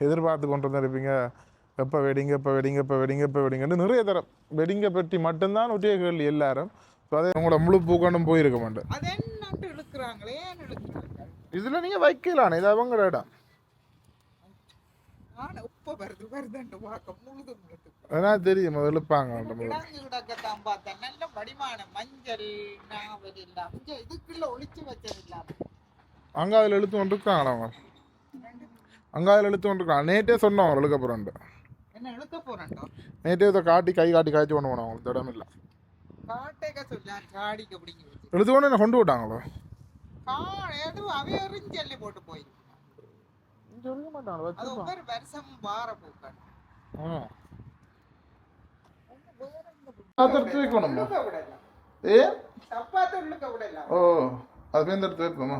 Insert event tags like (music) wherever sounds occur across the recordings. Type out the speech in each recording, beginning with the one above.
எதிர்பார்த்து கொண்டு வந்து இருப்பீங்க எப்போ வெடிங்க எப்போ வெடிங்க எப்போ வெடிங்க எப்போ வெடிங்கன்னு நிறைய தரம். வெடிங்க பற்றி மட்டும்தான் ஒட்டிய கேள்வி எல்லாரும். ஸோ அதே உங்களோட முழு பூக்கண்டும் போயிருக்க மாட்டேன் இதில் நீங்கள் வைக்கலாம் இது அவங்களோட இடம். அதனால தெரியும் கிடக்கத்தான் பார்த்தேன். நல்ல மஞ்சள் அங்கே அதில் இழுத்து கொண்டு இருக்காங்களா அவங்க? அங்கே அதில் இழுத்து கொண்டு இருக்காங்க நேற்றே சொன்னோம் அவங்க இழுக்க போகிறோன்ட்டு நேற்றே இதை காட்டி கை காட்டி காய்ச்சி கொண்டு போனோம் அவங்களுக்கு இடம் இல்லை. காட்டேக்க சொல்லா காடிக்கு அப்படிங்க வச்சு? இழுத்து கொண்டு என்ன கொண்டு விட்டாங்களோ? போட்டு போய் சொல்ல விடலாம் ஏ? ஓ அது பேருந்து எடுத்து வைப்போமா?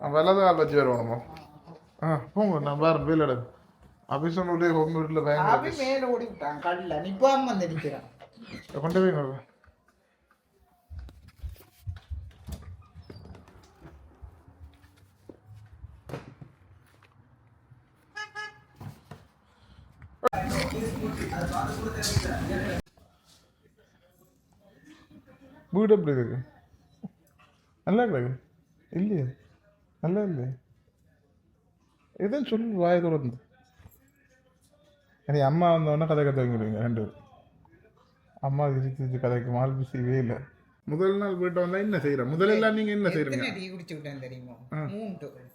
வலது கால் வச்சு வருவானுமா ஆ போங்க நான் வேறு வீல் எடு ஆஃபீஸில் உள்ளே உங்கள் வீட்டில் பயங்கர அவி மேல ஓடி விட்டான் கல்ல. நிப்பாம வந்து நிக்கிறான். கொண்டு போய் கொண்டு. வீடு எப்படி இருக்கு? நல்லா கிடக்கு இல்லையே. நல்லா இல்லையே. எதுவும் சொல்லு வாயை தொடர்ந்து. எனக்கு அம்மா வந்தோடனே கதை கதை வாங்கிடுவீங்க ரெண்டு பேரும். அம்மா திரிச்சு திரிச்சு கதைக்கு மால் பிசிவே இல்லை. முதல் நாள் போயிட்டு வந்தா என்ன செய்யறேன் முதல்ல நீங்க என்ன செய்யறீங்க எத்தனை டீ குடிச்சு விட்டேன் தெரியுமா? மூன்று.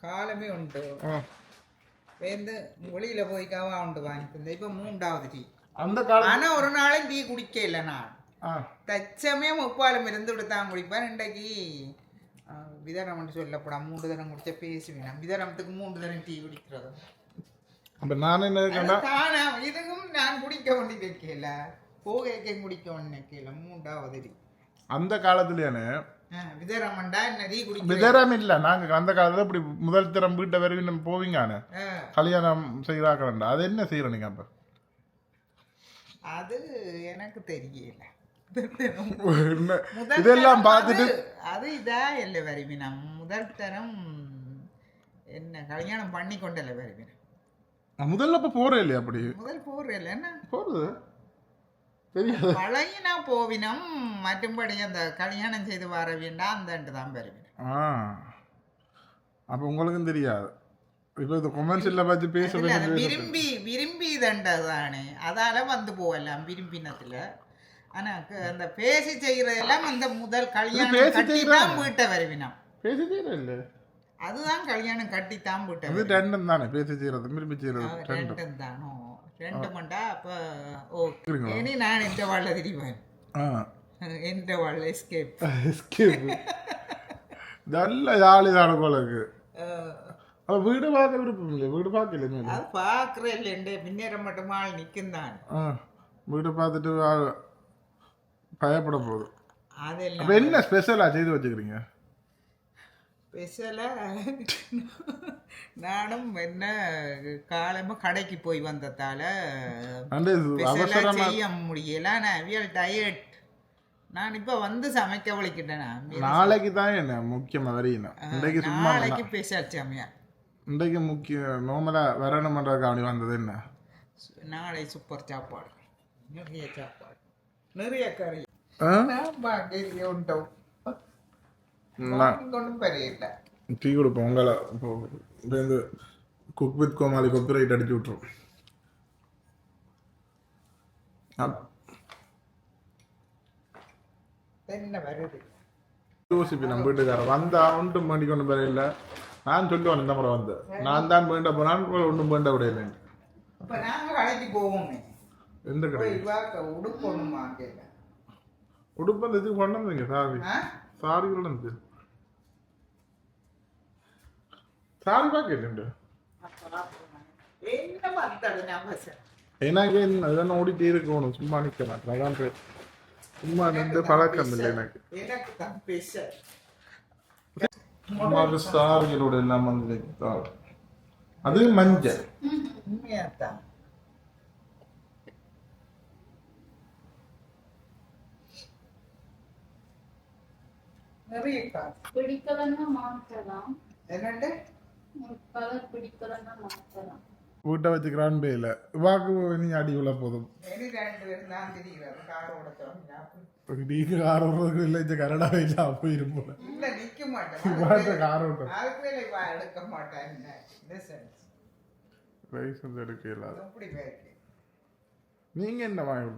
காலமே உண்டு. வேந்து வெளியில போய் கவா உண்டு வாங்கிட்டு இப்ப மூன்றாவது டீ. அந்த காலம் ஆனா ஒரு நாளும் டீ குடிக்க இல்லை நான். ஆ. தச்சமயம் உப்பாலும் இருந்து விடுத்தான் குடிப்பேன். இன்றைக்கு விதரம் சொல்லப்படா மூன்று தரம் குடிச்ச பேசுவேன் விதரமத்துக்கு மூன்று தரம் டீ குடிக்கிறது? அப்ப நான் என்ன தானா? இதுக்கும் நான் குடிக்க வேண்டி வைக்கல போகைக்கே குடிக்க வேண்டி வைக்கல மூன்றாவது அந்த காலத்துலயானே விதரம் இல்ல. நாங்க அந்த காலத்துல இப்படி முதல் தரம் வீட்டை வரைக்கும் நம்ம போவீங்கானே ஆ, கல்யாணம் செய்தாக்கலண்டா அது என்ன செய்யற நீங்க அப்ப? அது எனக்கு தெரியல. இதெல்லாம் பார்த்துட்டு அது- இதா இல்லை வருவினம். முதல் தரம் என்ன கல்யாணம் பண்ணி கொண்டல வருவினம். நான் முதல்ல அப்ப போறேன் இல்லையா அப்படி? முதல் போடுறல என்ன? போறது. தெரியாது. பழகினா போவினம் மற்றும்படி அந்த கல்யாணம் செய்து வர வேண்டாம் அந்த தான் வருவினம். ஆ. அப்ப உங்களுக்கும் தெரியாது. இப்ப இந்த கொமெண்ட்ஸ்ல பார்த்து இல்ல, பேச- விரும்பி விரும்பி தண்டதானே அதால வந்து போகலாம் விரும்பினத்துல ஆனா அந்த பேசி செய்யறதெல்லாம் அந்த முதல் கல்யாணம் கட்டி. தான் வீட்டை வருவினம் பேசி செய்யற இல்ல. அதுதான் கல்யாணம் கட்டி தான் வீட்டை இது ரெண்டும் தானே பேசி செய்யறது விரும்பி செய்யறது ரெண்டும் தானோ? ரெண்டு மண்டா அப்ப ஓகே? இனி நான் எந்த வாழ திரிவேன்? ஆ. எந்த வாழ? Escape Skip. நல்ல ஜாலிதான போலக்கு அவ வீடு பார்க்க விருப்பம் இல்லை வீடு பார்க்கல அது பாக்குறேன் இல்லைண்டு பின்னேற மட்டுமா ஆள் நிக்கும் தான் வீடு பார்த்துட்டு பயப்பட போகுது அப்ப என்ன ஸ்பெஷலா செய்து வச்சுக்கிறீங்க? ஸ்பெஷலா (laughs) நானும் என்ன காலமா கடைக்கு போய் வந்ததால செய்ய முடியல. நான் டயர்ட் நான் இப்ப வந்து சமைக்க வலிக்கிட்டேன்? நாளைக்கு தான் என்ன முக்கியமா வரையணும் இன்றைக்கு சும்மா நாளைக்கு ஸ்பெஷல் சமையா? இன்றைக்கு முக்கிய நார்மலா வரணுமன்றதுக்காண்டி வந்தது என்ன? நாளை சூப்பர் சாப்பாடு. நிறைய சாப்பாடு. நிறைய கறி. டீ கொடுப்போம் உங்களை இப்போ குக் வித் கோமாளி கொப்பிரைட் அடிச்சு வருது யோசிப்பேன் நம்ம வீட்டுக்காரர் வந்தா ஒன்றும் பண்ணி கொண்டு வரையில நான் சொல்லுவேன் இந்த முறை வந்து நான் தான் வேண்ட போனான் ஒன்றும் வேண்ட விட இல்லைன்னு இப்ப நாங்க கடைக்கு போவோமே எந்த கடை வாக்க உடுப்பொண்ணுமா கேட்க உடுப்பு இது கொண்டு சாரி. சாரி கொண்டு வந்தது நபசம் எனக்கு என்ன இதெல்லாம் ஓடிட்டே இருக்கணும் சும்மா நிற்க மாட்டேன். அதான் சும்மா நின்று பழக்கம் இல்லை எனக்கு. சும்மா சாரிகளோட எல்லாம் வந்து. அது மஞ்சள். நிறைய பிடிக்கலன்னா மாற்றலாம். என்னண்டு? கலர் பிடிக்கலன்னா மாற்றலாம். வீட்டை வச்சுக்கிறான் பேல வாக்கு நீ அடி உள்ள போதும். கார் நீங்க கார் ஓடுறதுக்கு இல்லை இந்த கனடா இல்லை அப்போ இருப்போம் இல்ல நிக்க பாட்டு மாட்டேன் கார் ஓட்டும் எடுக்க மாட்டேன் லைசன்ஸ் எடுக்க இல்லாத. அப்படி நீங்க என்ன வாங்கி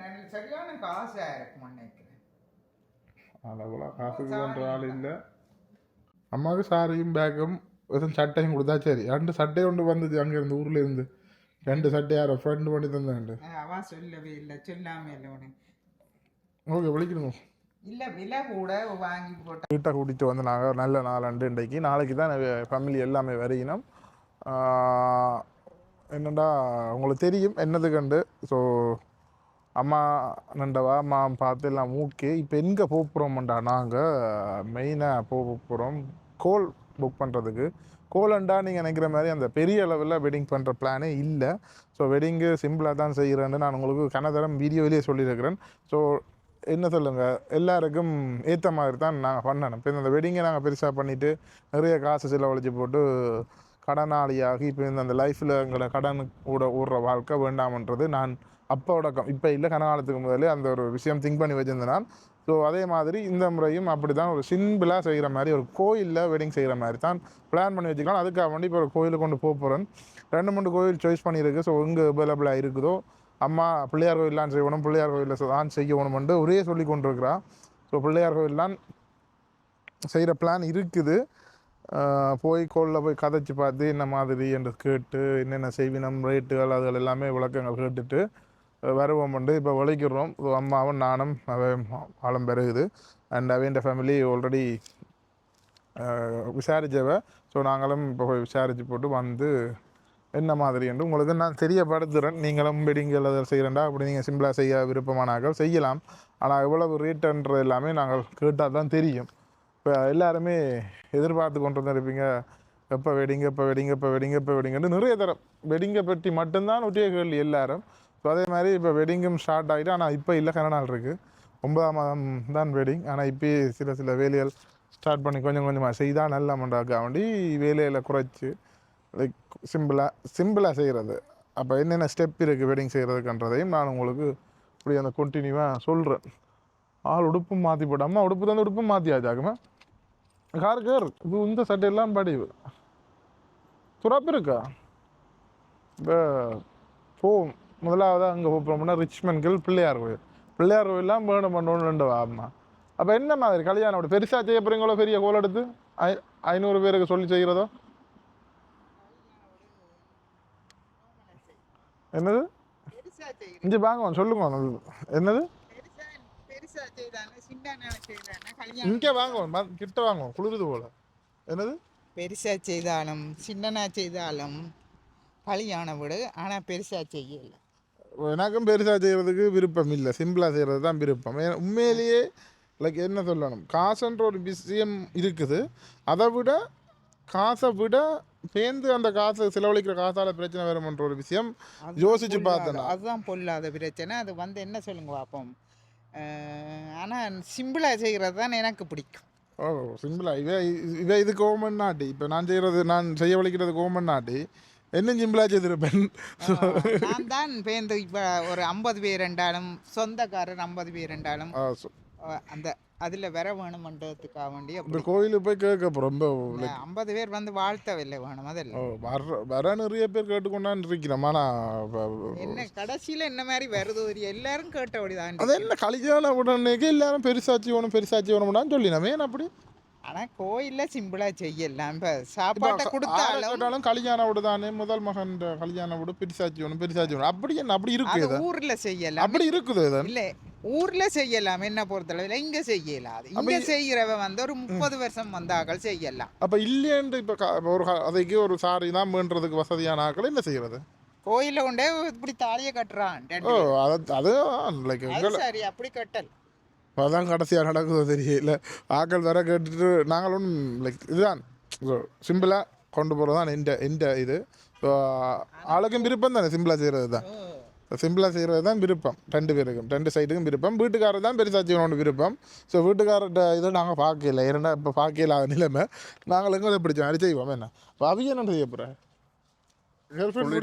நல்ல சரியான காசா இருக்கும் நினைக்கிறேன். அளவுல காசுக்கு பண்ற ஆள் இல்லை. அம்மாவுக்கு சாரியும் பேக்கும் எதுவும் சட்டையும் கொடுத்தா சரி. ரெண்டு சட்டை ஒன்று வந்தது அங்கே இருந்து ஊர்ல இருந்து. ரெண்டு சட்டை யாரோ ஃப்ரெண்டு பண்ணி தந்தாண்டு அவன் சொல்லவே இல்லை சொல்லாம இல்லை உனக்கு. ஓகே விളിக்கணும் இல்ல விலை கூட வாங்கி போட்ட. வீட்டை கூட்டிகிட்டு வந்து நாங்கள் நல்ல நாளாண்டு இன்றைக்கு. நாளைக்கு தான் ஃபேமிலி எல்லாமே வரையினோம் என்னடா உங்களுக்கு தெரியும் என்னது கண்டு. ஸோ அம்மா நண்டவா அம்மா பார்த்து எல்லாம் ஓகே இப்போ எங்கே போக போகிறோம்டா நாங்கள் மெயினாக போக போகிறோம் கோல் புக் பண்ணுறதுக்கு கோலண்டா நீங்கள் நினைக்கிற மாதிரி அந்த பெரிய அளவில் வெட்டிங் பண்ணுற பிளானே இல்லை. ஸோ வெட்டிங்கு சிம்பிளாக தான் செய்கிறேன்னு நான் உங்களுக்கு கனதரம் வீடியோவிலேயே சொல்லியிருக்கிறேன். ஸோ என்ன சொல்லுங்கள் எல்லாருக்கும் ஏற்ற மாதிரி தான் நாங்கள் பண்ணணும். இப்போ இந்த வெட்டிங்கை நாங்கள் பெருசாக பண்ணிவிட்டு நிறைய காசு செலவழிச்சு போட்டு கடனாளியாகி இப்போ இந்த அந்த லைஃப்பில் எங்களை கடன் கூட ஓடுற வாழ்க்கை வேண்டாமன்றது நான் அப்போ உடக்கம். இப்போ இல்லை கனகாலத்துக்கு முதலே அந்த ஒரு விஷயம் திங்க் பண்ணி வச்சிருந்தனால் ஸோ அதே மாதிரி இந்த முறையும் அப்படி தான் ஒரு சிம்பிளாக செய்கிற மாதிரி ஒரு கோயிலில் வெட்டிங் செய்கிற மாதிரி தான் பிளான் பண்ணி வச்சுக்கலாம் அதுக்காக வேண்டி இப்போ ஒரு கோயிலுக்கு கொண்டு போக போகிறேன் ரெண்டு மூணு கோயில் சாய்ஸ் பண்ணியிருக்கு. ஸோ எங்கே அவைலபிளாக இருக்குதோ அம்மா பிள்ளையார் கோயிலாம் செய்யணும் பிள்ளையார் கோயிலில் தான் செய்யணும்ன்ட்டு ஒரே சொல்லி கொண்டிருக்கிறா. ஸோ பிள்ளையார் கோயிலெலாம் செய்கிற பிளான் இருக்குது. போய் கோளில் போய் கதைச்சு பார்த்து என்ன மாதிரி என்று கேட்டு என்னென்ன செய்வினம் ரேட்டுகள் அதுகள் எல்லாமே விளக்கங்கள் கேட்டுட்டு வருவோம் வந்து இப்போ உழைக்கிறோம் ஸோ அம்மாவும் நானும் அவன் ஆழம் பெருகுது. அண்ட் அவன் ஃபேமிலி ஆல்ரெடி விசாரிச்சவ. ஸோ நாங்களும் இப்போ விசாரித்து போட்டு வந்து என்ன மாதிரி என்று உங்களுக்கு நான் தெரியப்படுத்துகிறேன் நீங்களும் வெடிங்கள் அதை செய்கிறேன்டா அப்படி நீங்கள் சிம்பிளாக செய்ய விருப்பமானாக்கள் செய்யலாம். ஆனால் எவ்வளவு ரேட்டுன்றது எல்லாமே நாங்கள் கேட்டால் தான் தெரியும். இப்போ எல்லாருமே எதிர்பார்த்து கொண்டு வந்திருப்பீங்க எப்போ வெடிங்க எப்போ வெடிங்க எப்போ வெடிங்க எப்போ வெடிங்கன்னு நிறைய தரம். வெடிங்கை பற்றி மட்டும்தான் ஒட்டிய கேள்வி எல்லாரும். ஸோ அதே மாதிரி இப்போ வெட்டிங்கும் ஸ்டார்ட் ஆகிட்டு ஆனால் இப்போ இல்லை கனநாள் இருக்குது ஒன்பதாம் மாதம் தான் வெட்டிங் ஆனால் இப்போ சில சில வேலைகள் ஸ்டார்ட் பண்ணி கொஞ்சம் கொஞ்சமாக செய்தால் நல்ல அமௌண்ட்டாக வேண்டி வேலையில் குறைச்சி லைக் சிம்பிளாக சிம்பிளாக செய்கிறது அப்போ என்னென்ன ஸ்டெப் இருக்குது வெட்டிங் செய்கிறதுக்குன்றதையும் நான் உங்களுக்கு இப்படி அந்த கண்டினியூவாக சொல்கிறேன் ஆள் உடுப்பும் மாற்றி போடாமல் உடுப்பு தந்து உடுப்பும் மாற்றியாச்சாக்குமா கார் கார். இது இந்த சட்டையெல்லாம் படிவு. துறப்பு இருக்கா? இப்போ போ முதலாவது அங்கே போகிறோம்னா ரிச்மன்கள் பிள்ளையார் கோயில். பிள்ளையார் கோயிலாம் வேணும் பண்ணணுன்னு வா அம்மா அப்போ என்ன மாதிரி கல்யாணம் அப்படி பெருசாக செய்ய போகிறீங்களோ பெரிய கோல் எடுத்து? ஐ ஐநூறு பேருக்கு சொல்லி செய்கிறதோ என்னது? இங்கே வாங்க சொல்லுங்க என்னது? இங்கே வாங்க கிட்ட வாங்க குளிருது போல. என்னது? பெருசா செய்தாலும் சின்னனா செய்தாலும் கல்யாண வீடு ஆனா பெருசா செய்யல. எனக்கும் பெருசாக செய்கிறதுக்கு விருப்பம் இல்லை. சிம்பிளாக செய்கிறது தான் விருப்பம். உண்மையிலேயே லைக் என்ன சொல்லணும்? காசுன்ற ஒரு விஷயம் இருக்குது. அதை விட காசை விட சேர்ந்து அந்த காசை செலவழிக்கிற காசால பிரச்சனை வருமன்ற ஒரு விஷயம் யோசிச்சு பார்த்தேன். அதுதான் பொல்லாத பிரச்சனை. அது வந்து என்ன சொல்லுங்க பார்ப்போம் அஹ், ஆனா சிம்பிளா செய்கிறது தான் எனக்கு பிடிக்கும். ஓ சிம்பிளாக இவ இவ இது கவர்மெண்ட் நாட்டி. இப்போ நான் செய்கிறது நான் செய்ய வலிக்கிறது கவர்மெண்ட் நாட்டி. இன்னும் சிம்பிளாக செய்திருப்பேன் நான் தான் பேருந்து இப்போ ஒரு ஐம்பது பேர் ரெண்டாலும் சொந்தக்காரர் ஐம்பது பேர் ரெண்டாலும் அந்த அதில் வர வேணுமன்றதுக்காக வேண்டி இந்த கோயிலுக்கு போய் கேட்க ரொம்ப ஐம்பது பேர் வந்து வாழ்த்தவில்லை வேணும் ஓ அதெல்லாம் வர வர நிறைய பேர் கேட்டுக்கொண்டான்னு இருக்கிறோம் ஆனால் என்ன கடைசியில் என்ன மாதிரி வருது ஒரு எல்லாரும் கேட்டபடிதான். அது என்ன கல்யாண உடனேக்கு எல்லாரும் பெருசாச்சு வேணும் பெருசாச்சு வேணும்னான்னு சொல்லினமே. ஏன் அப்படி? ஆனா கோயில்ல சிம்பிளா செய்யலாம். இப்ப சாப்பாட்டை கொடுத்தாலும் கல்யாண வீடு தானே முதல் மகன் கல்யாண வீடு பெருசாச்சு வேணும் பெருசாச்சு வேணும் அப்படி என்ன அப்படி இருக்கு அது இது? ஊர்ல செய்யலாம். அப்படி இருக்குது இல்ல ஊர்ல செய்யலாம். என்ன பொறுத்தளவில் இங்க செய்யலாம். இங்க செய்கிறவ வந்து ஒரு முப்பது வருஷம் வந்தாக்கள் செய்யலாம். அப்போ இல்லையன்று இப்போ ஒரு அதைக்கு ஒரு சாரி தான் வேண்டுறதுக்கு வசதியான ஆட்கள் என்ன செய்யறது? கோயில்ல கொண்டே இப்படி தாலியை கட்டுறான். அது அது அது சரி அப்படி கட்டல். அதான் கடைசியாக நடக்குதோ தெரியல. ஆக்கள் வர கேட்டுட்டு நாங்களும் லைக் இதுதான். சிம்பிளாக கொண்டு போகிறது தான் எந்த எந்த இது. ஸோ ஆளுக்கும் விருப்பம் தானே சிம்பிளாக செய்கிறது தான். சிம்பிளாக செய்கிறது தான் விருப்பம் ரெண்டு பேருக்கும். ரெண்டு சைடுக்கும் விருப்பம். வீட்டுக்காரர் தான் பெருசாக செய்யணும்னு விருப்பம். ஸோ வீட்டுக்காரர்கிட்ட இதை நாங்கள் பார்க்கல ஏன்னா இப்போ பார்க்கல நிலைமை. நாங்கள் எங்கே பிடிச்சோம்? அடி செய்வோம் என்ன? அவிய என்ன செய்ய போகிறேன் கேர்ள் ஃப்ரெண்ட்